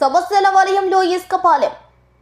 సమస్యల వలయంలో ఇసుకపాలెం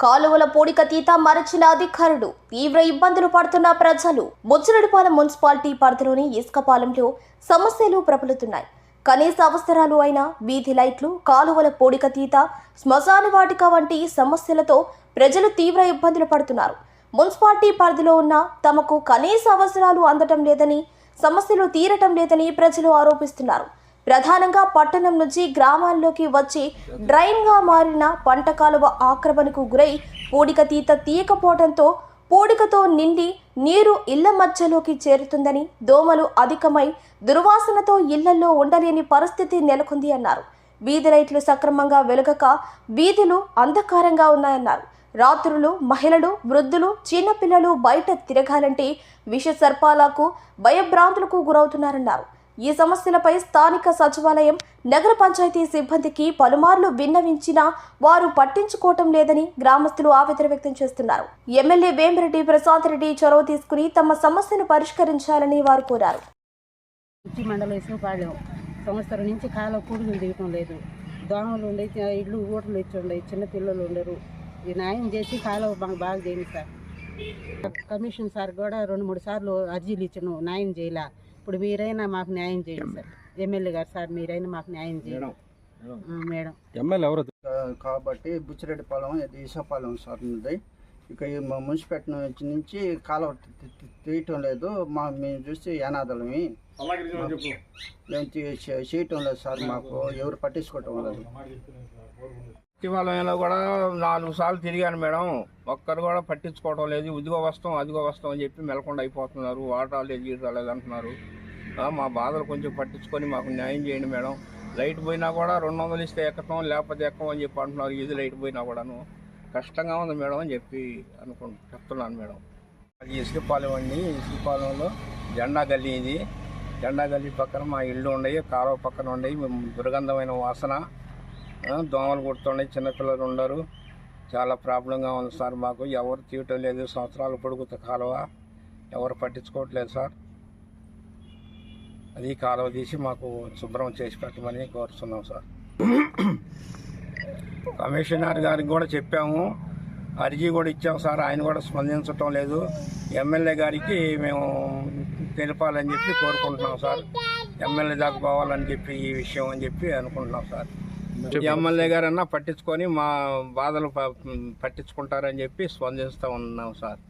కాలువల పూడికతీత మరచిన అధికారులు తీవ్ర ఇబ్బందులు పడుతున్న ప్రజలు. ముచ్చిరెడ్డిపాలెం మున్సిపాలిటీ పరిధిలోని ఇసుకపాలెంలో సమస్యలు ప్రబలుతున్నాయి. కనీస అవసరాలు అయిన వీధి లైట్లు కాలువల పూడికతీత శ్మశాన వాటిక వంటి సమస్యలతో ప్రజలు తీవ్ర ఇబ్బందులు పడుతున్నారు. మున్సిపాలిటీ పరిధిలో ఉన్న తమకు కనీస అవసరాలు అందటం లేదని సమస్యలు తీరటం లేదని ప్రజలు ఆరోపిస్తున్నారు. ప్రధానంగా పట్టణం నుంచి గ్రామాల్లోకి వచ్చి డ్రైన్గా మారిన పంట కాలువ ఆక్రమణకు గురై పూడిక తీత తీయకపోవడంతో పూడికతో నిండి నీరు ఇళ్ళ మధ్యలోకి చేరుతుందని దోమలు అధికమై దుర్వాసనతో ఇళ్ళలో ఉండలేని పరిస్థితి నెలకొంది అన్నారు. వీధి లైట్లు సక్రమంగా వెలుగక వీధులు అంధకారంగా ఉన్నాయన్నారు. రాత్రులు మహిళలు వృద్ధులు చిన్నపిల్లలు బయట తిరగాలంటే విష సర్పాలకు భయభ్రాంతులకు గురవుతున్నారన్నారు. ఈ సమస్యలపై స్థానిక సచివాలయం నగర పంచాయతీ సిబ్బందికి పలుమార్లు విన్నవించినా వారు పట్టించుకోవటం లేదని గ్రామస్తులు ఆవేదన వ్యక్తం చేస్తున్నారు. ఎమ్మెల్యే వేమిరెడ్డి ప్రసాద్ రెడ్డి చొరవ తీసుకుని తమ సమస్యను పరిష్కరించాలని వారు కోరారు. సంవత్సరం నుంచి కాలం కూడుకులు దిగటం లేదు. దోమలు ఉండే ఇల్లు ఊటలు ఇచ్చి ఉండే చిన్న పిల్లలు ఉండరు. ఈ న్యాయం చేసి కాలువ మాకు బాగా చేయండి సార్. కమిషన్ సార్ కూడా రెండు మూడు సార్లు అర్జీలు ఇచ్చాను. న్యాయం చేయలే. ఇప్పుడు మీరైనా మాకు న్యాయం చేయండి సార్. ఎమ్మెల్యే గారు సార్ మీరైనా మాకు న్యాయం చేయండి. మేడం ఎమ్మెల్యే ఎవరు? కాబట్టి బుచ్చిరెడ్డిపాలెం ఇది ఈసపాలెం సార్ ఉంది ఇక ఈ మా మున్సిపేట నుంచి నుంచి కాలువ తీయటం లేదు. మా మేము చూసి ఏనాదలమి మేము చేయటం లేదు సార్ మాకు. ఎవరు పట్టించుకోవటం లేదు. సచివాలయంలో కూడా నాలుగు సార్లు తిరిగాను మేడం. ఒక్కరు కూడా పట్టించుకోవడం లేదు. ఇదిగో వస్తాం అదిగో వస్తాం అని చెప్పి మెలకుండా అయిపోతున్నారు. వాటర్ లేదు గీటర్ లేదు అంటున్నారు మా బాధలు కొంచెం పట్టించుకొని మాకు న్యాయం చేయండి మేడం. లైట్ పోయినా కూడా రెండు వందలు ఇస్తే ఎక్కటం లేకపోతే ఎక్కం అని చెప్పి అంటున్నారు. ఇది లైట్ పోయినా కూడాను. కష్టంగా ఉంది మేడం అని చెప్పి అనుకుంటు చెప్తున్నాను మేడం. అది ఇసుకపాలెం అండి. ఇసుకపాలెంలో జెండా గల్లీ ఇది. జెండా గల్లీ పక్కన మా ఇల్లు ఉండయి కాలువ పక్కన ఉండయి. దుర్గంధమైన వాసన దోమలు కుడుతున్నాయి. చిన్నపిల్లలు ఉండరు. చాలా ప్రాబ్లంగా ఉంది సార్ మాకు. ఎవరు తీయటం లేదు. సంవత్సరాలు పొడుగుత కాలువ. ఎవరు పట్టించుకోవట్లేదు సార్. అది కాలువ తీసి మాకు శుభ్రం చేసి పెట్టమని కోరుతున్నాం సార్. కమిషనర్ గారికి కూడా చెప్పాము. అర్జీ కూడా ఇచ్చాం సార్. ఆయన కూడా స్పందించటం లేదు. ఎమ్మెల్యే గారికి మేము తెలిపాలని చెప్పి కోరుకుంటున్నాం సార్. ఎమ్మెల్యే దాకా పోవాలని చెప్పి ఈ విషయం అని చెప్పి అనుకుంటున్నాం సార్. ఎమ్మెల్యే గారన్నా పట్టించుకొని మా బాధలు పట్టించుకుంటారని చెప్పి స్పందిస్తూ ఉన్నాం సార్.